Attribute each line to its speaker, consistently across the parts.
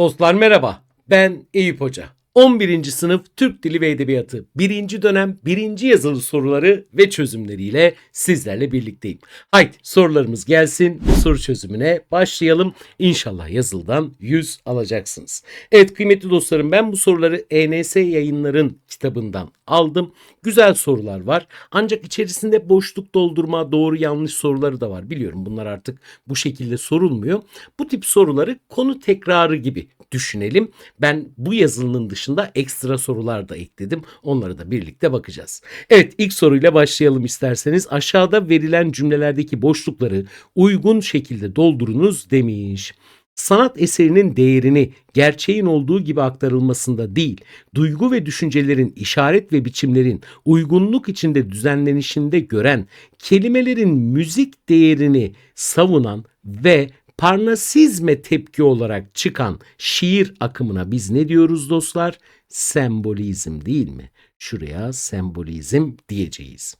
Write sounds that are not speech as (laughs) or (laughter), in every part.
Speaker 1: Dostlar merhaba. Ben Eyüp Hoca. 11. sınıf Türk Dili ve Edebiyatı 1. dönem 1. yazılı soruları ve çözümleriyle sizlerle birlikteyim. Haydi sorularımız gelsin. Soru çözümüne başlayalım. İnşallah yazıldan 100 alacaksınız. Evet kıymetli dostlarım ben bu soruları ENS yayınların kitabından aldım. Güzel sorular var. Ancak içerisinde boşluk doldurma, doğru yanlış soruları da var. Biliyorum bunlar artık bu şekilde sorulmuyor. Bu tip soruları konu tekrarı gibi düşünelim. Ben bu yazılının dışında ekstra sorular da ekledim. Onlara da birlikte bakacağız. Evet ilk soruyla başlayalım isterseniz. Aşağıda verilen cümlelerdeki boşlukları uygun şekilde doldurunuz demiş. Sanat eserinin değerini gerçeğin olduğu gibi aktarılmasında değil, duygu ve düşüncelerin, işaret ve biçimlerin uygunluk içinde düzenlenişinde gören, kelimelerin müzik değerini savunan ve Parnasizme tepki olarak çıkan şiir akımına biz ne diyoruz dostlar? Sembolizm değil mi? Şuraya sembolizm diyeceğiz.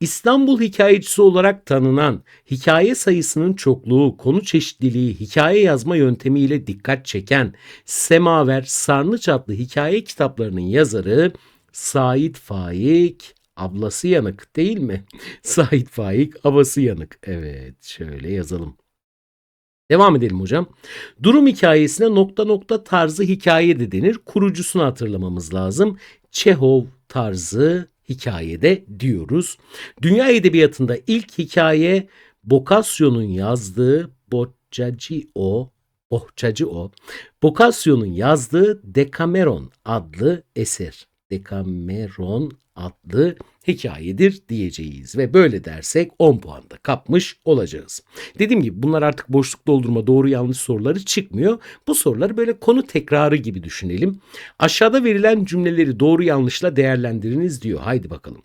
Speaker 1: İstanbul hikayecisi olarak tanınan, hikaye sayısının çokluğu, konu çeşitliliği, hikaye yazma yöntemiyle dikkat çeken Semaver Sarnıç adlı hikaye kitaplarının yazarı Sait Faik ablası yanık değil mi? (laughs) Sait Faik abası yanık. Evet şöyle yazalım. Devam edelim hocam. Durum hikayesine nokta nokta tarzı hikaye de denir. Kurucusunu hatırlamamız lazım. Çehov tarzı hikayede diyoruz. Dünya edebiyatında ilk hikaye Boccaccio'nun yazdığı Boccaccio Boccaccio Boccaccio'nun yazdığı Decameron adlı eser. Decameron adlı hikayedir diyeceğiz ve böyle dersek 10 puan da kapmış olacağız. Dediğim gibi bunlar artık boşluk doldurma doğru yanlış soruları çıkmıyor. Bu soruları böyle konu tekrarı gibi düşünelim. Aşağıda verilen cümleleri doğru yanlışla değerlendiriniz diyor. Haydi bakalım.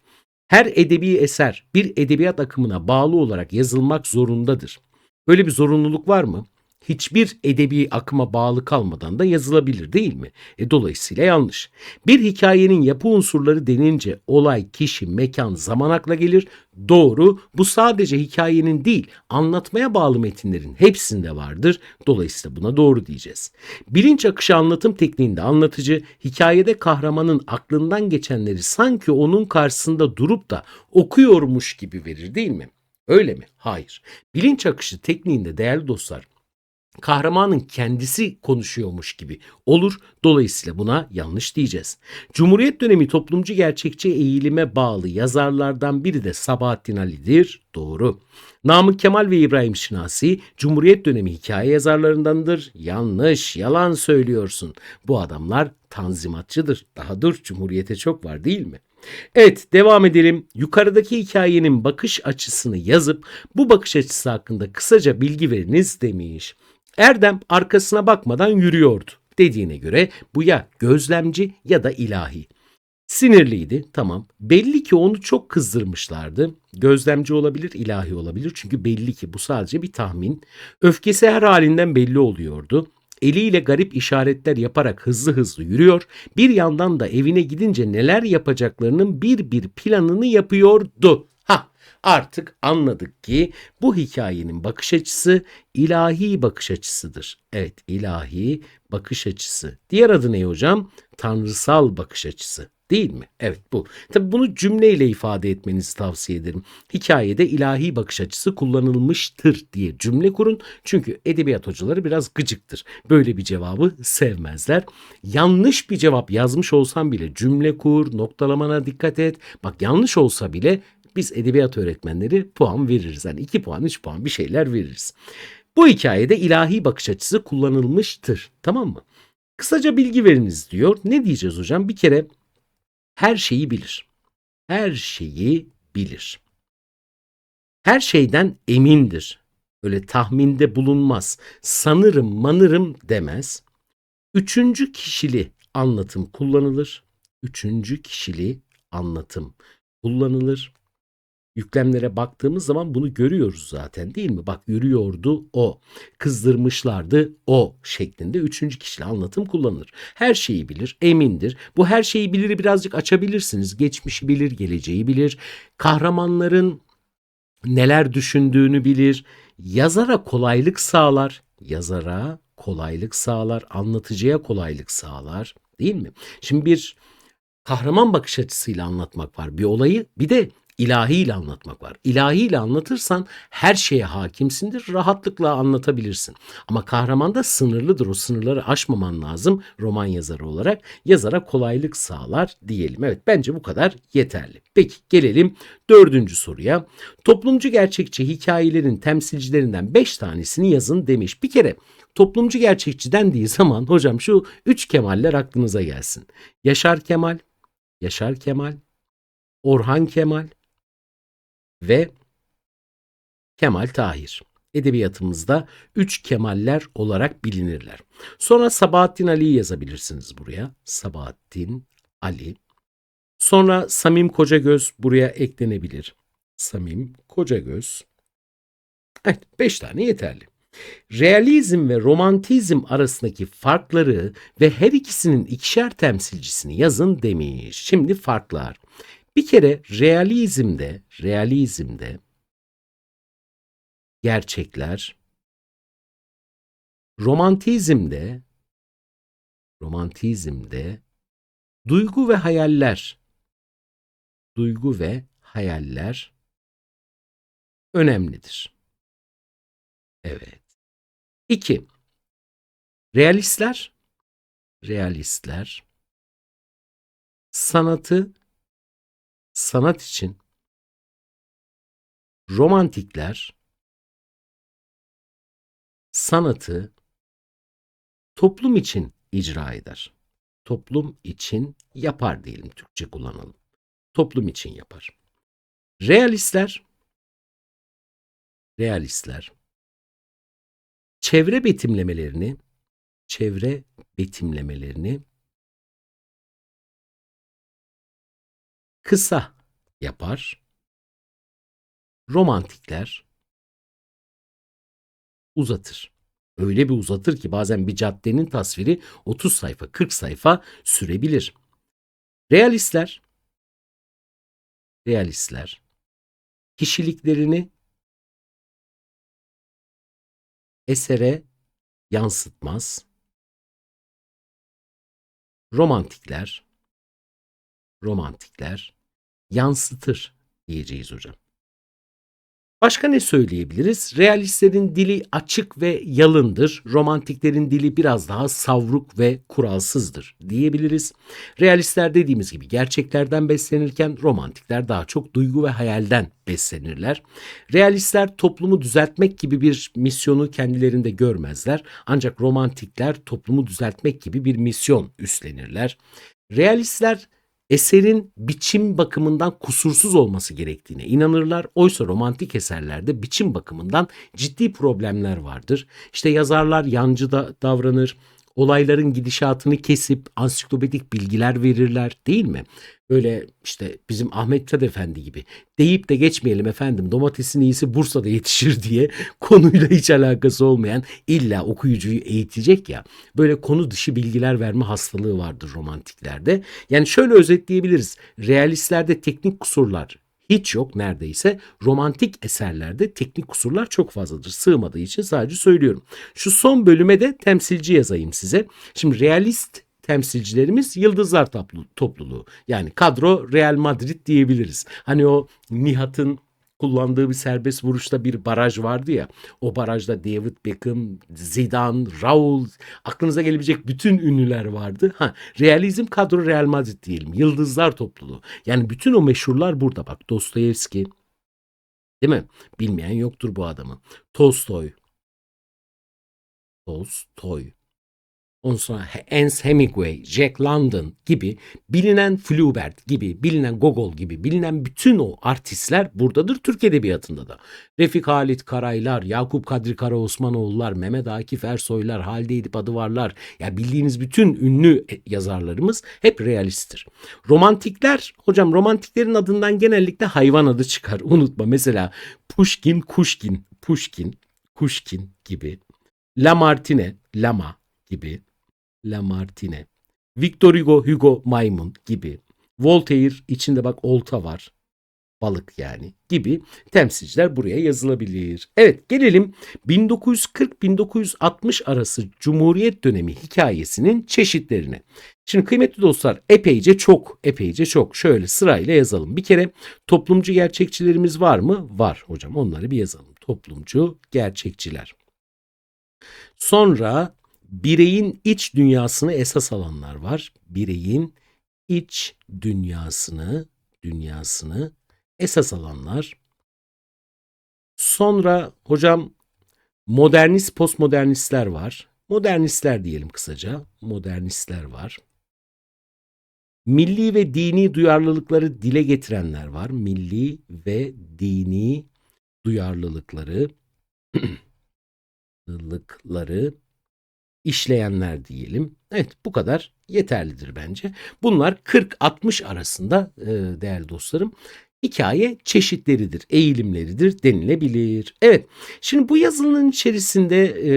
Speaker 1: Her edebi eser bir edebiyat akımına bağlı olarak yazılmak zorundadır. Böyle bir zorunluluk var mı? Hiçbir edebi akıma bağlı kalmadan da yazılabilir değil mi? E, dolayısıyla yanlış. Bir hikayenin yapı unsurları denince olay, kişi, mekan, zaman akla gelir. Doğru. Bu sadece hikayenin değil, anlatmaya bağlı metinlerin hepsinde vardır. Dolayısıyla buna doğru diyeceğiz. Bilinç akışı anlatım tekniğinde anlatıcı hikayede kahramanın aklından geçenleri sanki onun karşısında durup da okuyormuş gibi verir değil mi? Öyle mi? Hayır. Bilinç akışı tekniğinde değerli dostlar kahramanın kendisi konuşuyormuş gibi olur. Dolayısıyla buna yanlış diyeceğiz. Cumhuriyet dönemi toplumcu gerçekçi eğilime bağlı yazarlardan biri de Sabahattin Ali'dir. Doğru. Namık Kemal ve İbrahim Şinasi Cumhuriyet dönemi hikaye yazarlarındandır. Yanlış, yalan söylüyorsun. Bu adamlar tanzimatçıdır. Daha dur Cumhuriyete çok var değil mi? Evet devam edelim. Yukarıdaki hikayenin bakış açısını yazıp bu bakış açısı hakkında kısaca bilgi veriniz demiş. Erdem arkasına bakmadan yürüyordu. Dediğine göre bu ya gözlemci ya da ilahi. Sinirliydi tamam. Belli ki onu çok kızdırmışlardı. Gözlemci olabilir, ilahi olabilir. Çünkü belli ki bu sadece bir tahmin. Öfkesi her halinden belli oluyordu. Eliyle garip işaretler yaparak hızlı hızlı yürüyor. Bir yandan da evine gidince neler yapacaklarının bir bir planını yapıyordu. Artık anladık ki bu hikayenin bakış açısı ilahi bakış açısıdır. Evet ilahi bakış açısı. Diğer adı ne hocam? Tanrısal bakış açısı. Değil mi? Evet bu. Tabi bunu cümleyle ifade etmenizi tavsiye ederim. Hikayede ilahi bakış açısı kullanılmıştır diye cümle kurun. Çünkü edebiyat hocaları biraz gıcıktır. Böyle bir cevabı sevmezler. Yanlış bir cevap yazmış olsam bile cümle kur, noktalamana dikkat et. Bak yanlış olsa bile biz edebiyat öğretmenleri puan veririz. Yani 2 puan, 3 puan bir şeyler veririz. Bu hikayede ilahi bakış açısı kullanılmıştır. Tamam mı? Kısaca bilgi veriniz diyor. Ne diyeceğiz hocam? Bir kere her şeyi bilir. Her şeyi bilir. Her şeyden emindir. Öyle tahminde bulunmaz. Sanırım, manırım demez. Üçüncü kişili anlatım kullanılır. Üçüncü kişili anlatım kullanılır. Yüklemlere baktığımız zaman bunu görüyoruz zaten değil mi? Bak yürüyordu o, kızdırmışlardı o şeklinde üçüncü kişili anlatım kullanılır. Her şeyi bilir, emindir. Bu her şeyi biliri birazcık açabilirsiniz. Geçmişi bilir, geleceği bilir. Kahramanların neler düşündüğünü bilir. Yazara kolaylık sağlar. Yazara kolaylık sağlar, anlatıcıya kolaylık sağlar, değil mi? Şimdi bir kahraman bakış açısıyla anlatmak var bir olayı, bir de ilahiyle anlatmak var. İlahiyle anlatırsan her şeye hakimsindir, rahatlıkla anlatabilirsin. Ama kahramanda sınırlıdır. O sınırları aşmaman lazım roman yazarı olarak. Yazara kolaylık sağlar diyelim. Evet bence bu kadar yeterli. Peki gelelim dördüncü soruya. Toplumcu gerçekçi hikayelerin temsilcilerinden beş tanesini yazın demiş. Bir kere toplumcu gerçekçi dendiği zaman (laughs) hocam şu üç Kemaller aklınıza gelsin. Yaşar Kemal, Yaşar Kemal, Orhan Kemal ve Kemal Tahir. Edebiyatımızda üç Kemaller olarak bilinirler. Sonra Sabahattin Ali'yi yazabilirsiniz buraya. Sabahattin Ali. Sonra Samim Kocagöz buraya eklenebilir. Samim Kocagöz. Evet, beş tane yeterli. Realizm ve romantizm arasındaki farkları ve her ikisinin ikişer temsilcisini yazın demiş. Şimdi farklar. Bir kere realizmde, realizmde gerçekler, romantizmde, romantizmde duygu ve hayaller, duygu ve hayaller önemlidir. Evet. İki, realistler, realistler sanatı sanat için romantikler sanatı toplum için icra eder. Toplum için yapar diyelim Türkçe kullanalım. Toplum için yapar. Realistler realistler çevre betimlemelerini çevre betimlemelerini kısa yapar. Romantikler uzatır. Öyle bir uzatır ki bazen bir caddenin tasviri 30 sayfa, 40 sayfa sürebilir. Realistler realistler kişiliklerini esere yansıtmaz. Romantikler romantikler yansıtır diyeceğiz hocam. Başka ne söyleyebiliriz? Realistlerin dili açık ve yalındır. Romantiklerin dili biraz daha savruk ve kuralsızdır diyebiliriz. Realistler dediğimiz gibi gerçeklerden beslenirken romantikler daha çok duygu ve hayalden beslenirler. Realistler toplumu düzeltmek gibi bir misyonu kendilerinde görmezler. Ancak romantikler toplumu düzeltmek gibi bir misyon üstlenirler. Realistler eserin biçim bakımından kusursuz olması gerektiğine inanırlar. Oysa romantik eserlerde biçim bakımından ciddi problemler vardır. İşte yazarlar yancı da davranır, olayların gidişatını kesip ansiklopedik bilgiler verirler değil mi? Böyle işte bizim Ahmet Mithat Efendi gibi deyip de geçmeyelim efendim domatesin iyisi Bursa'da yetişir (laughs) diye konuyla hiç alakası olmayan illa okuyucuyu eğitecek ya böyle konu dışı bilgiler verme hastalığı vardır romantiklerde. Yani şöyle özetleyebiliriz realistlerde teknik kusurlar hiç yok neredeyse. Romantik eserlerde teknik kusurlar çok fazladır. Sığmadığı için sadece söylüyorum. Şu son bölüme de temsilci yazayım size. Şimdi realist temsilcilerimiz Yıldızlar topluluğu. Yani kadro Real Madrid diyebiliriz. Hani o Nihat'ın kullandığı bir serbest vuruşta bir baraj vardı ya. O barajda David Beckham, Zidane, Raul, aklınıza gelebilecek bütün ünlüler vardı. Ha, realizm kadro Real Madrid diyelim. Yıldızlar topluluğu. Yani bütün o meşhurlar burada bak. Dostoyevski, değil mi? Bilmeyen yoktur bu adamı. Tolstoy, Tolstoy, Ondan sonra Ernst Hemingway, Jack London gibi bilinen Flaubert gibi, bilinen Gogol gibi, bilinen bütün o artistler buradadır Türk Edebiyatı'nda da. Refik Halit Karaylar, Yakup Kadri Karaosmanoğullar, Mehmet Akif Ersoylar, Halide Edip Adıvarlar ya bildiğiniz bütün ünlü yazarlarımız hep realisttir. Romantikler, hocam romantiklerin adından genellikle hayvan adı çıkar. (laughs) Unutma mesela Pushkin, Kuşkin, Pushkin, Kuşkin gibi. Lamartine, Lama gibi. Lamartine, Victor Hugo, Hugo Maymun gibi. Voltaire içinde bak olta var. balık yani gibi temsilciler buraya yazılabilir. Evet gelelim 1940-1960 arası Cumhuriyet dönemi hikayesinin çeşitlerine. Şimdi kıymetli dostlar epeyce çok epeyce çok şöyle sırayla yazalım. Bir kere toplumcu gerçekçilerimiz var mı? Var hocam onları bir yazalım. Toplumcu gerçekçiler. Sonra bireyin iç dünyasını esas alanlar var. Bireyin iç dünyasını dünyasını esas alanlar. Sonra hocam modernist postmodernistler var. Modernistler diyelim kısaca. Modernistler var. Milli ve dini duyarlılıkları dile getirenler var. Milli ve dini duyarlılıkları (clears throat) duyarlılıkları işleyenler diyelim. Evet bu kadar yeterlidir bence. Bunlar 40-60 arasında e, değerli dostlarım hikaye çeşitleridir, eğilimleridir denilebilir. Evet şimdi bu yazının içerisinde e,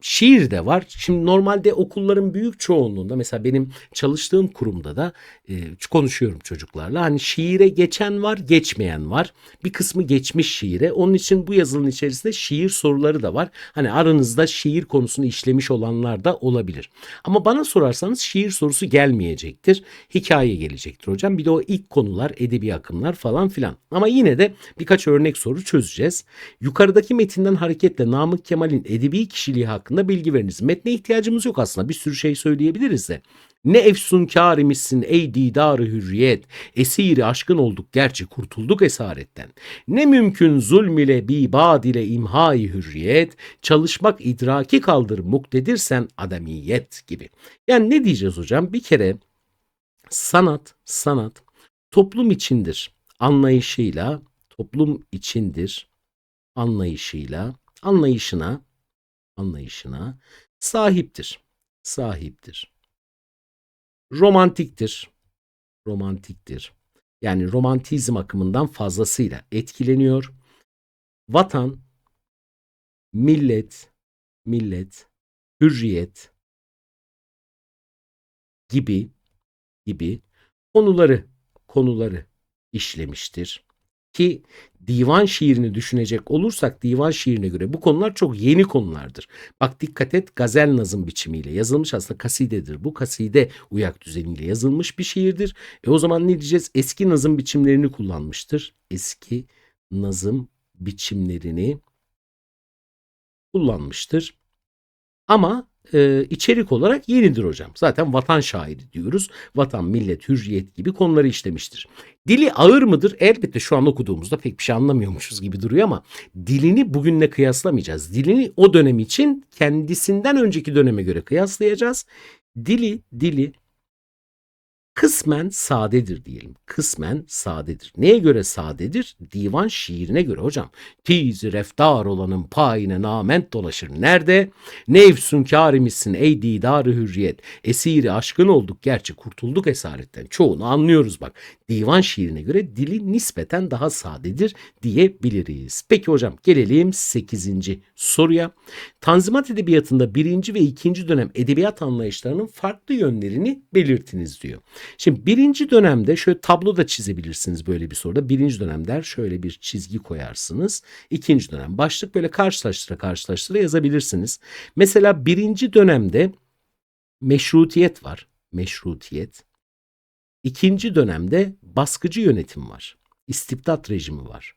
Speaker 1: şiir de var. Şimdi normalde okulların büyük çoğunluğunda mesela benim çalıştığım kurumda da e, konuşuyorum çocuklarla. Hani şiire geçen var, geçmeyen var. Bir kısmı geçmiş şiire. Onun için bu yazının içerisinde şiir soruları da var. Hani aranızda şiir konusunu işlemiş olanlar da olabilir. Ama bana sorarsanız şiir sorusu gelmeyecektir. Hikaye gelecektir hocam. Bir de o ilk konular, edebi akımlar falan filan. Ama yine de birkaç örnek soru çözeceğiz. Yukarıdaki metinden hareketle Namık Kemal'in edebi kişiliği hakkında bilgi veriniz. Metne ihtiyacımız yok aslında. Bir sürü şey söyleyebiliriz de. Ne efsunkâr imişsin ey didarı hürriyet. Esiri aşkın olduk gerçi kurtulduk esaretten. Ne mümkün zulm ile bibad ile imhai hürriyet. Çalışmak idraki kaldır muktedirsen adamiyet gibi. Yani ne diyeceğiz hocam? Bir kere sanat, sanat toplum içindir anlayışıyla, toplum içindir anlayışıyla, anlayışına anlayışına sahiptir. Sahiptir. Romantiktir. Romantiktir. Yani romantizm akımından fazlasıyla etkileniyor. Vatan, millet, millet, hürriyet gibi gibi konuları konuları işlemiştir. Ki divan şiirini düşünecek olursak divan şiirine göre bu konular çok yeni konulardır. Bak dikkat et gazel nazım biçimiyle yazılmış aslında kasidedir. Bu kaside uyak düzeniyle yazılmış bir şiirdir. E o zaman ne diyeceğiz? Eski nazım biçimlerini kullanmıştır. Eski nazım biçimlerini kullanmıştır. Ama e, içerik olarak yenidir hocam. Zaten vatan şairi diyoruz. Vatan, millet, hürriyet gibi konuları işlemiştir. Dili ağır mıdır? Elbette şu an okuduğumuzda pek bir şey anlamıyormuşuz gibi duruyor ama dilini bugünle kıyaslamayacağız. Dilini o dönem için kendisinden önceki döneme göre kıyaslayacağız. Dili, dili kısmen sadedir diyelim. Kısmen sadedir. Neye göre sadedir? Divan şiirine göre hocam. Tizi reftar olanın payine nament dolaşır. Nerede? Ne efsunkâr imişsin ey didarı hürriyet. Esiri aşkın olduk gerçi kurtulduk esaretten. Çoğunu anlıyoruz bak. Divan şiirine göre dili nispeten daha sadedir diyebiliriz. Peki hocam gelelim 8. soruya. Tanzimat edebiyatında birinci ve ikinci dönem edebiyat anlayışlarının farklı yönlerini belirtiniz diyor. Şimdi birinci dönemde şöyle tablo da çizebilirsiniz böyle bir soruda. Birinci dönem der şöyle bir çizgi koyarsınız. İkinci dönem başlık böyle karşılaştıra karşılaştıra yazabilirsiniz. Mesela birinci dönemde meşrutiyet var. Meşrutiyet. İkinci dönemde baskıcı yönetim var. İstibdat rejimi var.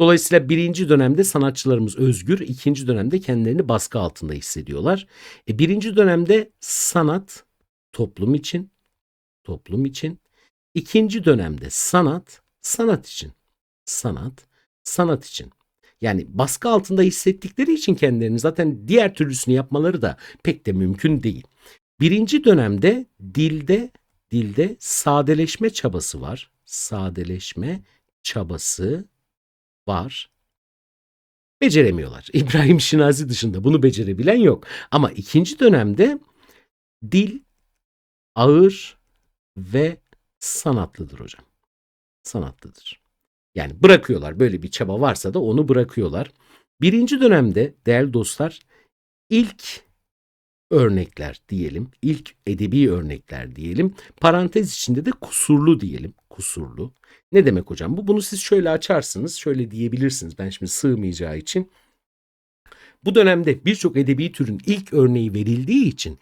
Speaker 1: Dolayısıyla birinci dönemde sanatçılarımız özgür, ikinci dönemde kendilerini baskı altında hissediyorlar. E, birinci dönemde sanat toplum için, toplum için. İkinci dönemde sanat, sanat için. Sanat, sanat için. Yani baskı altında hissettikleri için kendilerini zaten diğer türlüsünü yapmaları da pek de mümkün değil. Birinci dönemde dilde dilde sadeleşme çabası var. Sadeleşme çabası var. Beceremiyorlar. (laughs) İbrahim Şinazi dışında bunu becerebilen yok. Ama ikinci dönemde dil ağır ve sanatlıdır hocam. Sanatlıdır. Yani bırakıyorlar. Böyle bir çaba varsa da onu bırakıyorlar. Birinci dönemde değerli dostlar ilk örnekler diyelim. İlk edebi örnekler diyelim. Parantez içinde de kusurlu diyelim. Kusurlu. Ne demek hocam? Bu bunu siz şöyle açarsınız. Şöyle diyebilirsiniz. Ben şimdi sığmayacağı için. Bu dönemde birçok edebi türün ilk örneği verildiği için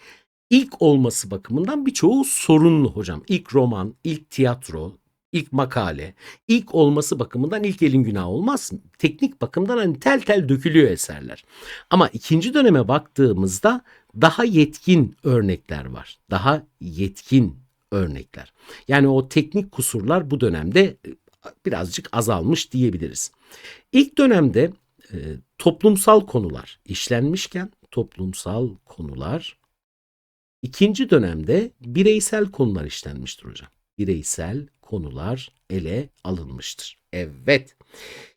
Speaker 1: ilk olması bakımından birçoğu sorunlu hocam. İlk roman, ilk tiyatro, ilk makale, ilk olması bakımından ilk elin günahı olmaz. Teknik bakımdan hani tel tel dökülüyor eserler. Ama ikinci döneme baktığımızda daha yetkin örnekler var. Daha yetkin örnekler. Yani o teknik kusurlar bu dönemde e, birazcık azalmış diyebiliriz. İlk dönemde e, toplumsal konular işlenmişken toplumsal konular ikinci dönemde bireysel konular işlenmiştir hocam. Bireysel konular ele alınmıştır. Evet.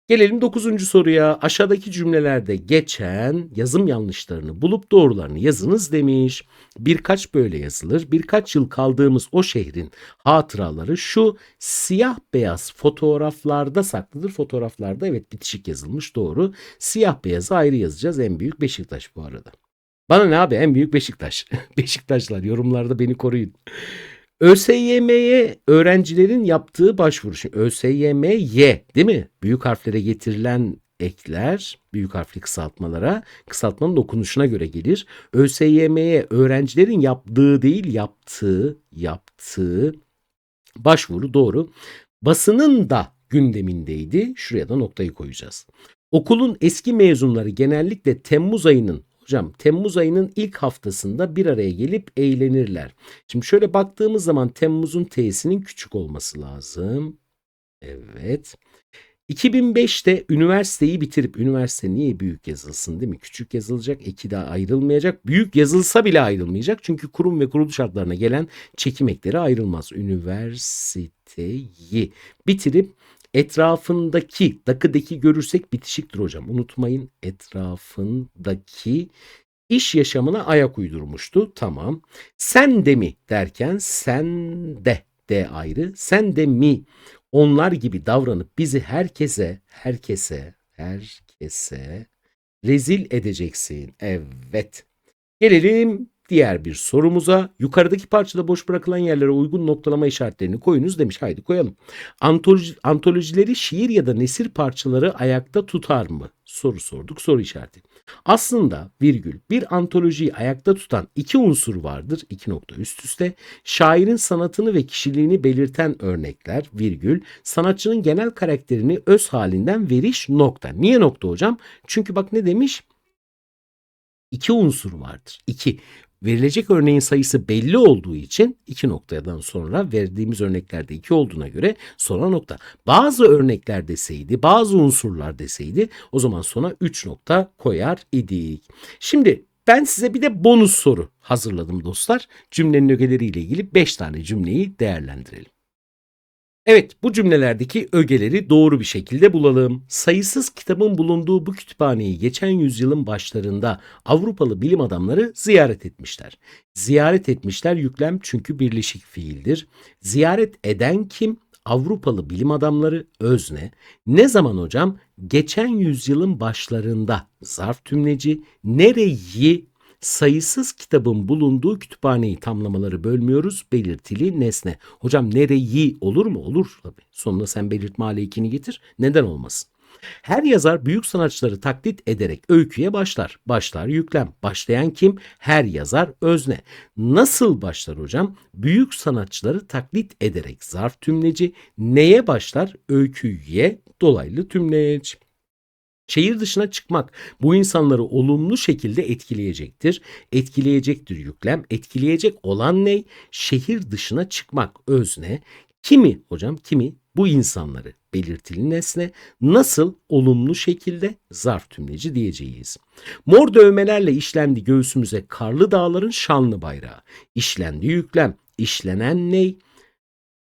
Speaker 1: Gelelim 9. soruya. Aşağıdaki cümlelerde geçen yazım yanlışlarını bulup doğrularını yazınız demiş. Birkaç böyle yazılır. Birkaç yıl kaldığımız o şehrin hatıraları şu siyah beyaz fotoğraflarda saklıdır. Fotoğraflarda evet bitişik yazılmış doğru. Siyah beyazı ayrı yazacağız. En büyük Beşiktaş bu arada. Bana ne abi en büyük Beşiktaş. (laughs) Beşiktaşlar yorumlarda beni koruyun. ÖSYM'ye öğrencilerin yaptığı başvuru. Şimdi ÖSYM'ye değil mi? Büyük harflere getirilen ekler büyük harfli kısaltmalara kısaltmanın okunuşuna göre gelir. ÖSYM'ye öğrencilerin yaptığı değil yaptığı yaptığı başvuru doğru. Basının da gündemindeydi. Şuraya da noktayı koyacağız. Okulun eski mezunları genellikle Temmuz ayının Hocam Temmuz ayının ilk haftasında bir araya gelip eğlenirler. Şimdi şöyle baktığımız zaman Temmuz'un T'sinin küçük olması lazım. Evet. 2005'te üniversiteyi bitirip üniversite niye büyük yazılsın değil mi? Küçük yazılacak, eki daha ayrılmayacak. Büyük yazılsa bile ayrılmayacak. Çünkü kurum ve kuruluş adlarına gelen çekim ekleri ayrılmaz. Üniversiteyi bitirip etrafındaki dakıdaki görürsek bitişiktir hocam. Unutmayın etrafındaki iş yaşamına ayak uydurmuştu. Tamam. Sen de mi derken sen de de ayrı. Sen de mi onlar gibi davranıp bizi herkese herkese herkese rezil edeceksin. Evet. Gelelim diğer bir sorumuza. Yukarıdaki parçada boş bırakılan yerlere uygun noktalama işaretlerini koyunuz demiş. Haydi koyalım. Antoloji, antolojileri şiir ya da nesir parçaları ayakta tutar mı? Soru sorduk. Soru işareti. Aslında virgül bir antolojiyi ayakta tutan iki unsur vardır. iki nokta üst üste. Şairin sanatını ve kişiliğini belirten örnekler virgül. Sanatçının genel karakterini öz halinden veriş nokta. Niye nokta hocam? Çünkü bak ne demiş? İki unsur vardır. İki verilecek örneğin sayısı belli olduğu için iki noktadan sonra verdiğimiz örneklerde iki olduğuna göre sona nokta. Bazı örnekler deseydi, bazı unsurlar deseydi o zaman sona üç nokta koyar idik. Şimdi ben size bir de bonus soru hazırladım dostlar. Cümlenin ögeleriyle ilgili 5 tane cümleyi değerlendirelim. Evet bu cümlelerdeki ögeleri doğru bir şekilde bulalım. Sayısız kitabın bulunduğu bu kütüphaneyi geçen yüzyılın başlarında Avrupalı bilim adamları ziyaret etmişler. Ziyaret etmişler yüklem çünkü birleşik fiildir. Ziyaret eden kim? Avrupalı bilim adamları özne. Ne zaman hocam? Geçen yüzyılın başlarında zarf tümleci nereyi sayısız kitabın bulunduğu kütüphaneyi tamlamaları bölmüyoruz. Belirtili nesne. Hocam nereyi olur mu? Olur tabii. Sonuna sen belirtme aleyhini getir. Neden olmasın? Her yazar büyük sanatçıları taklit ederek öyküye başlar. Başlar yüklem. Başlayan kim? Her yazar özne. Nasıl başlar hocam? Büyük sanatçıları taklit ederek zarf tümleci. Neye başlar? Öyküye dolaylı tümleç. Şehir dışına çıkmak bu insanları olumlu şekilde etkileyecektir. Etkileyecektir yüklem. Etkileyecek olan ne? Şehir dışına çıkmak özne. Kimi hocam kimi? Bu insanları belirtili nesne nasıl olumlu şekilde zarf tümleci diyeceğiz. Mor dövmelerle işlendi göğsümüze karlı dağların şanlı bayrağı. İşlendi yüklem. İşlenen ney?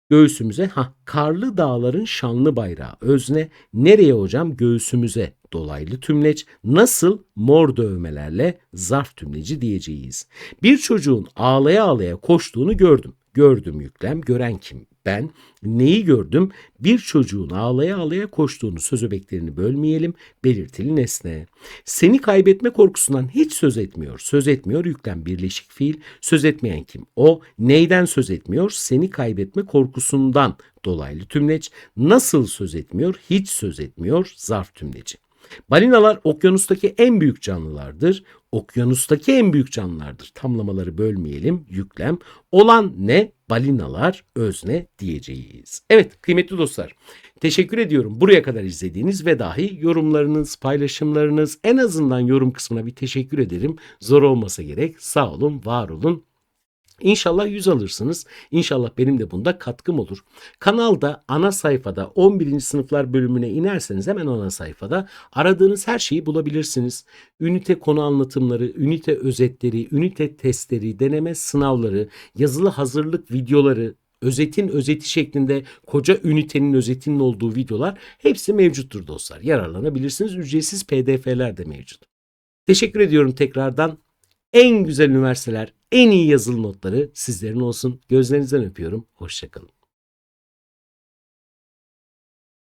Speaker 1: Göğsümüze ha karlı dağların şanlı bayrağı özne nereye hocam göğsümüze dolaylı tümleç nasıl mor dövmelerle zarf tümleci diyeceğiz. Bir çocuğun ağlaya ağlaya koştuğunu gördüm. Gördüm yüklem gören kim? Ben neyi gördüm? Bir çocuğun ağlaya ağlaya koştuğunu söz öbeklerini bölmeyelim. Belirtili nesne. Seni kaybetme korkusundan hiç söz etmiyor. Söz etmiyor yüklem birleşik fiil. Söz etmeyen kim? O neyden söz etmiyor? Seni kaybetme korkusundan dolaylı tümleç. Nasıl söz etmiyor? Hiç söz etmiyor. Zarf tümleci. Balinalar okyanustaki en büyük canlılardır. Okyanustaki en büyük canlılardır. Tamlamaları bölmeyelim. Yüklem. Olan ne? Balinalar özne diyeceğiz. Evet kıymetli dostlar. Teşekkür ediyorum buraya kadar izlediğiniz ve dahi yorumlarınız, paylaşımlarınız en azından yorum kısmına bir teşekkür ederim. Zor olmasa gerek. Sağ olun, var olun. İnşallah 100 alırsınız. İnşallah benim de bunda katkım olur. Kanalda ana sayfada 11. sınıflar bölümüne inerseniz hemen ana sayfada aradığınız her şeyi bulabilirsiniz. Ünite konu anlatımları, ünite özetleri, ünite testleri, deneme sınavları, yazılı hazırlık videoları, özetin özeti şeklinde koca ünitenin özetinin olduğu videolar hepsi mevcuttur dostlar. Yararlanabilirsiniz. Ücretsiz pdf'ler de mevcut. Teşekkür ediyorum tekrardan. En güzel üniversiteler, en iyi yazılı notları sizlerin olsun. Gözlerinizden öpüyorum. Hoşçakalın.